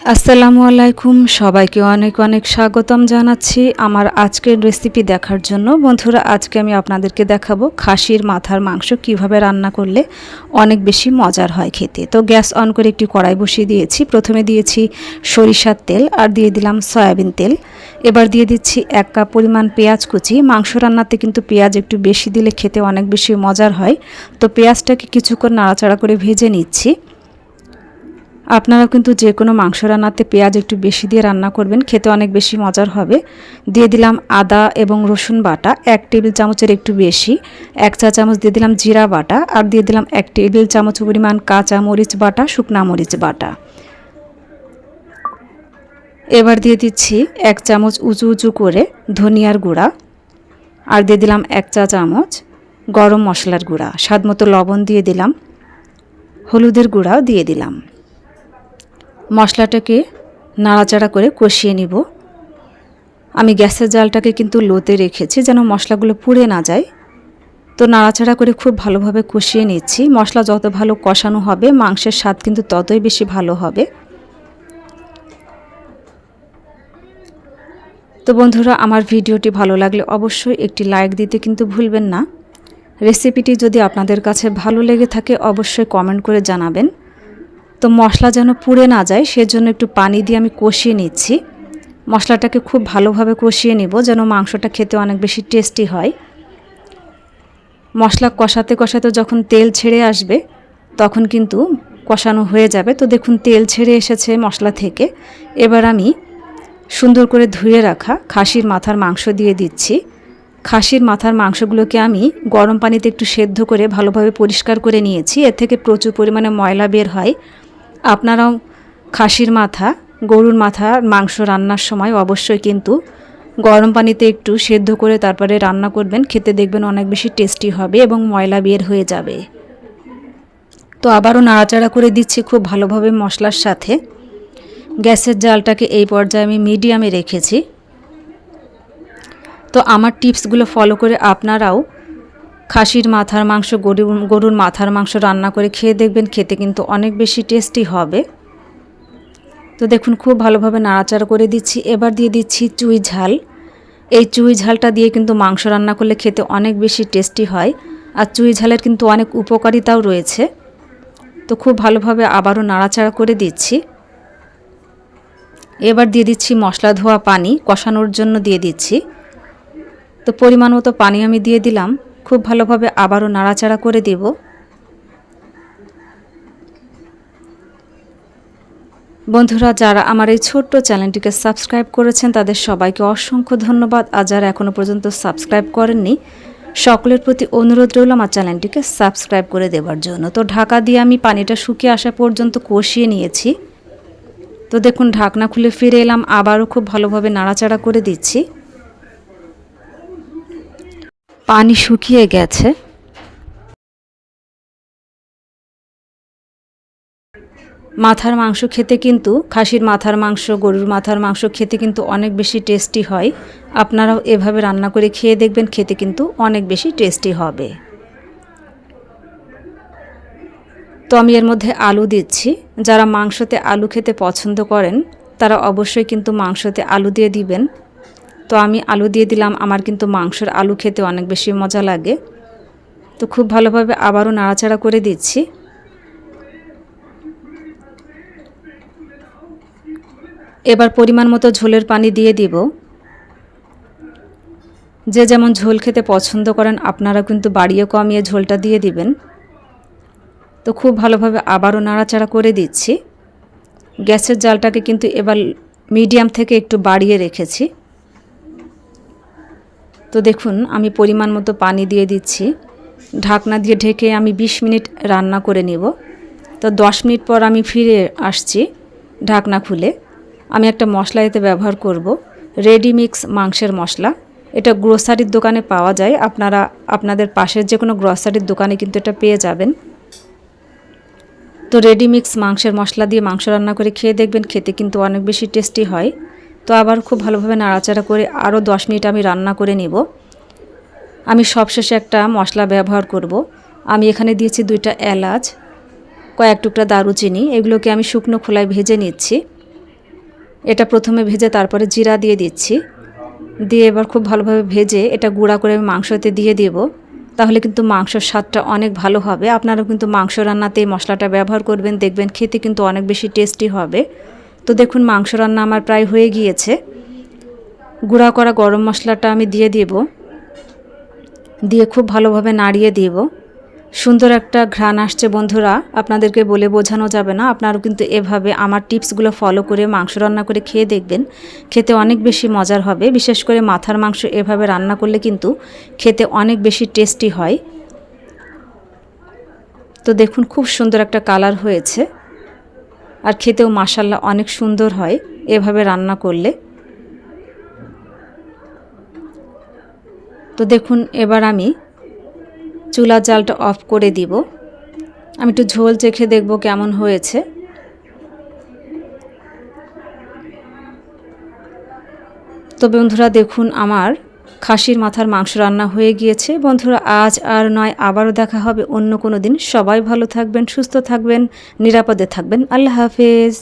আসসালামু আলাইকুম। সবাইকে অনেক অনেক স্বাগতম জানাচ্ছি আমার আজকের রেসিপি দেখার জন্য। বন্ধুরা, আজকে আমি আপনাদেরকে দেখাবো খাসির মাথার মাংস কীভাবে রান্না করলে অনেক বেশি মজার হয় খেতে। তো গ্যাস অন করে একটি কড়াই বসিয়ে দিয়েছি। প্রথমে দিয়েছি সরিষার তেল আর দিয়ে দিলাম সয়াবিন তেল। এবার দিয়ে দিচ্ছি এক কাপ পরিমাণ পেঁয়াজ কুচি। মাংস রান্নাতে কিন্তু পেঁয়াজ একটু বেশি দিলে খেতে অনেক বেশি মজার হয়। তো পেঁয়াজটাকে কিছুক্ষণ নাড়াচাড়া করে ভেজে নিচ্ছি। আপনারা কিন্তু যে কোনো মাংস রান্নাতে পেঁয়াজ একটু বেশি দিয়ে রান্না করবেন, খেতে অনেক বেশি মজার হবে। দিয়ে দিলাম আদা এবং রসুন বাটা, এক টেবিল চামচের একটু বেশি, এক চা চামচ দিয়ে দিলাম জিরা বাটা আর দিয়ে দিলাম এক টেবিল চামচ পরিমাণ কাঁচা মরিচ বাটা, শুকনা মরিচ বাটা। এবার দিয়ে দিচ্ছি এক চামচ উঁচু উঁচু করে ধনিয়ার গুঁড়া আর দিয়ে দিলাম এক চা চামচ গরম মশলার গুঁড়া। স্বাদ মতো লবণ দিয়ে দিলাম, হলুদের গুঁড়াও দিয়ে দিলাম। মশলাটাকে নাড়াচাড়া করে কষিয়ে নিব। আমি গ্যাসের জালটাকে কিন্তু লোতে রেখেছি যেন মশলাগুলো পুড়ে না যায়। তো নাড়াচাড়া করে খুব ভালোভাবে কষিয়ে নিচ্ছি। মশলা যত ভালো কষানো হবে, মাংসের স্বাদ কিন্তু ততই বেশি ভালো হবে। তো বন্ধুরা, আমার ভিডিওটি ভালো লাগলে অবশ্যই একটি লাইক দিতে কিন্তু ভুলবেন না। রেসিপিটি যদি আপনাদের কাছে ভালো লেগে থাকে, অবশ্যই কমেন্ট করে জানাবেন। তো মশলা যেন পুড়ে না যায়, সেজন্য একটু পানি দিয়ে আমি কষিয়ে নিচ্ছি। মশলাটাকে খুব ভালোভাবে কষিয়ে নিব, যেন মাংসটা খেতে অনেক বেশি টেস্টি হয়। মশলা কষাতে কষাতে যখন তেল ছেড়ে আসবে, তখন কিন্তু কষানো হয়ে যাবে। তো দেখুন, তেল ছেড়ে এসেছে মশলা থেকে। এবার আমি সুন্দর করে ধুয়ে রাখা খাসির মাথার মাংস দিয়ে দিচ্ছি। খাসির মাথার মাংসগুলোকে আমি গরম পানিতে একটু সেদ্ধ করে ভালোভাবে পরিষ্কার করে নিয়েছি। এর থেকে প্রচুর পরিমাণে ময়লা বের হয়। আপনারাও খাসির মাথা, গরুর মাথা, মাংস রান্নার সময় অবশ্যই কিন্তু গরম পানিতে একটু সেদ্ধ করে তারপরে রান্না করবেন। খেতে দেখবেন অনেক বেশি টেস্টি হবে এবং ময়লা বের হয়ে যাবে। তো আবারও নাড়াচাড়া করে দিচ্ছি খুব ভালোভাবে মশলার সাথে। গ্যাসের জালটাকে এই পর্যায়ে আমি মিডিয়ামে রেখেছি। তো আমার টিপসগুলো ফলো করে আপনারাও খাসির মাথার মাংস গরু গরুর মাথার মাংস রান্না করে খেয়ে দেখবেন খেতে কিন্তু অনেক বেশি টেস্টি হবে। তো দেখুন, খুব ভালোভাবে নাড়াচাড়া করে দিচ্ছি। এবার দিয়ে দিচ্ছি চুই ঝাল। এই চুই ঝালটা দিয়ে কিন্তু মাংস রান্না করলে খেতে অনেক বেশি টেস্টি হয়। আর চুই ঝালের কিন্তু অনেক উপকারিতাও রয়েছে। তো খুব ভালোভাবে আবারও নাড়াচাড়া করে দিচ্ছি। এবার দিয়ে দিচ্ছি মশলা ধোয়া পানি, কষানোর জন্য দিয়ে দিচ্ছি। তো পরিমাণ মতো পানি আমি দিয়ে দিলাম। খুব ভালোভাবে আবারও নাড়াচাড়া করে দেব। বন্ধুরা, যারা আমার এই ছোট্ট চ্যানেলটিকে সাবস্ক্রাইব করেছেন, তাদের সবাইকে অসংখ্য ধন্যবাদ। আর যারা এখনও পর্যন্ত সাবস্ক্রাইব করেননি, সকলের প্রতি অনুরোধ রইল আমার চ্যানেলটিকে সাবস্ক্রাইব করে দেওয়ার জন্য। তো ঢাকা দিয়ে আমি পানিটা শুকিয়ে আসা পর্যন্ত কষিয়ে নিয়েছি। তো দেখুন, ঢাকনা খুলে ফিরে এলাম। আবারও খুব ভালোভাবে নাড়াচাড়া করে দিচ্ছি। পানি শুকিয়ে গেছে। মাথার মাংস খেতে কিন্তু, খাসির মাথার মাংস, গরুর মাথার মাংস খেতে কিন্তু অনেক বেশি টেস্টি হয়। আপনারাও এভাবে রান্না করে খেয়ে দেখবেন, খেতে কিন্তু অনেক বেশি টেস্টি হবে। তো আমি এর মধ্যে আলু দিচ্ছি। যারা মাংসতে আলু খেতে পছন্দ করেন, তারা অবশ্যই কিন্তু মাংসতে আলু দিয়ে দিবেন। তো আমি আলু দিয়ে দিলাম। আমার কিন্তু মাংসের আলু খেতে অনেক বেশি মজা লাগে। তো খুব ভালোভাবে আবারও নাড়াচাড়া করে দিচ্ছি। এবার পরিমাণ মতো ঝোলের পানি দিয়ে দিব। যে যেমন ঝোল খেতে পছন্দ করেন, আপনারা কিন্তু বাড়িয়ে কমিয়ে ঝোলটা দিয়ে দিবেন। তো খুব ভালোভাবে আবারও নাড়াচাড়া করে দিচ্ছি। গ্যাসের জালটাকে কিন্তু এবার মিডিয়াম থেকে একটু বাড়িয়ে রেখেছি। তো দেখুন, আমি পরিমাণ মতো পানি দিয়ে দিচ্ছি। ঢাকনা দিয়ে ঢেকে আমি ২০ মিনিট রান্না করে নেব। তো 10 মিনিট পর আমি ফিরে আসছি ঢাকনা খুলে। আমি একটা মশলা এতে ব্যবহার করব। রেডি মিক্স মাংসের মশলা। এটা গ্রোসারির দোকানে পাওয়া যায়। আপনারা, আপনাদের পাশের যে কোনো গ্রোসারির দোকানে কিন্তু এটা পেয়ে যাবেন। তো রেডি মিক্স মাংসের মশলা দিয়ে মাংস রান্না করে খেয়ে দেখবেন, খেতে কিন্তু অনেক বেশি টেস্টি হয়। তো আবার খুব ভালোভাবে নাড়াচাড়া করে আরও দশ মিনিট আমি রান্না করে নেব। আমি সবশেষে একটা মশলা ব্যবহার করব। আমি এখানে দিয়েছি দুইটা এলাচ, কয়েক টুকরা দারুচিনি, এগুলোকে আমি শুকনো খোলায় ভেজে নিচ্ছি। এটা প্রথমে ভেজে তারপরে জিরা দিয়ে দিচ্ছি। দিয়ে এবার খুব ভালোভাবে ভেজে এটা গুঁড়া করে আমি মাংসতে দিয়ে দেব। তাহলে কিন্তু মাংসর স্বাদটা অনেক ভালো হবে। আপনারাও কিন্তু মাংস রান্নাতে এই মশলাটা ব্যবহার করবেন, দেখবেন খেতে কিন্তু অনেক বেশি টেস্টি হবে। তো দেখুন, মাংস রান্না আমার প্রায় হয়ে গিয়েছে। গুঁড়া করা গরম মশলাটা আমি দিয়ে দেব। দিয়ে খুব ভালোভাবে নাড়িয়ে দেব। সুন্দর একটা ঘ্রাণ আসছে, বন্ধুরা। আপনাদেরকে বলে বোঝানো যাবে না। আপনারাও কিন্তু এভাবে আমার টিপসগুলো ফলো করে মাংস রান্না করে খেয়ে দেখবেন। খেতে অনেক বেশি মজার হবে। বিশেষ করে মাথার মাংস এভাবে রান্না করলে কিন্তু খেতে অনেক বেশি টেস্টি হয়। তো দেখুন, খুব সুন্দর একটা কালার হয়েছে। আর খেতেও মাসাল্লা অনেক সুন্দর হয় এভাবে রান্না করলে। তো দেখুন, এবার আমি চুলার জালটা অফ করে দিব। আমি একটু ঝোল চেখে দেখব কেমন হয়েছে। তো বন্ধুরা, দেখুন আমার খাসির মাথার মাংস রান্না হয়ে গিয়েছে। বন্ধুরা, আজ আর নয়, আবারও দেখা হবে অন্য কোনো দিন। সবাই ভালো থাকবেন, সুস্থ থাকবেন, নিরাপদে থাকবেন। আল্লাহ হাফেজ।